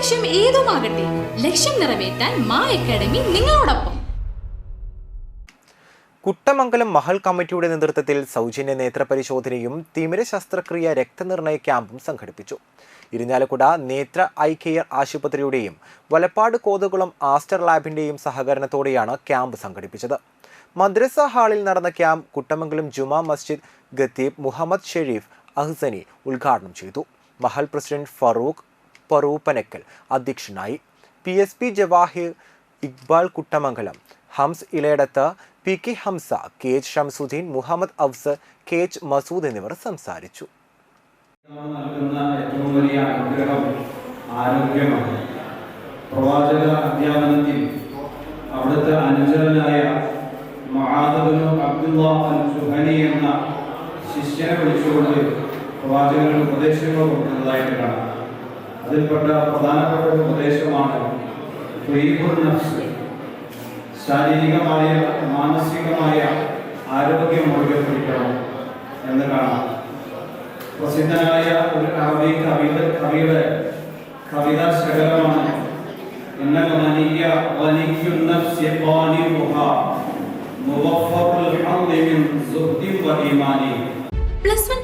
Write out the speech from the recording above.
ലക്ഷ്യം ഏതുമാകട്ടെ ലക്ഷ്യം നിറവേറ്റാൻ മാ അക്കാഡമി നിങ്ങളോടൊപ്പം. കുട്ടമംഗലം മഹൽ കമ്മിറ്റിയുടെ നേതൃത്വത്തിൽ സൗജന്യ നേത്രപരിശോധനയും തിമിര ശസ്ത്രക്രിയ രക്തനിർണയ ക്യാമ്പും സംഘടിപ്പിച്ചു. ഇരിഞ്ഞാലക്കുട നേത്ര ഐ കെയർ ആശുപത്രിയുടെയും വലപ്പാട് കോതകുളം ആസ്റ്റർ ലാബിന്റെയും സഹകരണത്തോടെയാണ് ക്യാമ്പ് സംഘടിപ്പിച്ചത്. മദ്രസ ഹാളിൽ നടന്ന ക്യാമ്പ് കുട്ടമംഗലം ജുമാ മസ്ജിദ് ഖത്തീബ് മുഹമ്മദ് ഷെരീഫ് അഹ്സനി ഉദ്ഘാടനം ചെയ്തു. മഹൽ പ്രസിഡന്റ് ഫറൂഖ് പറൂപ്പനക്കൽ അധ്യക്ഷനായി P S P Jawahir Iqbal Kuttamangalam Hams Elayadath P K Hamza K H Shamsuddin Muhammad Afsar K H Masood എന്നിവർ സംസാരിച്ചു. പ്രവാചക അധ്യാപനത്തിൽ അവിടുത്തെ അനുചരനായ മഹാദബനു അബ്ദുള്ള എന്ന ശിഷ്യനെ വിളിച്ചുകൊണ്ട് പ്രവാചകൻ ഉപദേശങ്ങൾ കൊടുക്കുന്നതായിട്ട് കാണാം. അതിൽപ്പെട്ട പ്രധാനപ്പെട്ട ഒരു ഉപദേശമാണ് നഫ്സ്. ശാരീരികമായ മാനസികമായ ആരോഗ്യം മുറുകെ പിടിക്കണം എന്ന് കാണാം. പ്രസിദ്ധനായ ഒരു കവി കവിത കവിയുടെ കവിതാ ശകലമാണ്. إن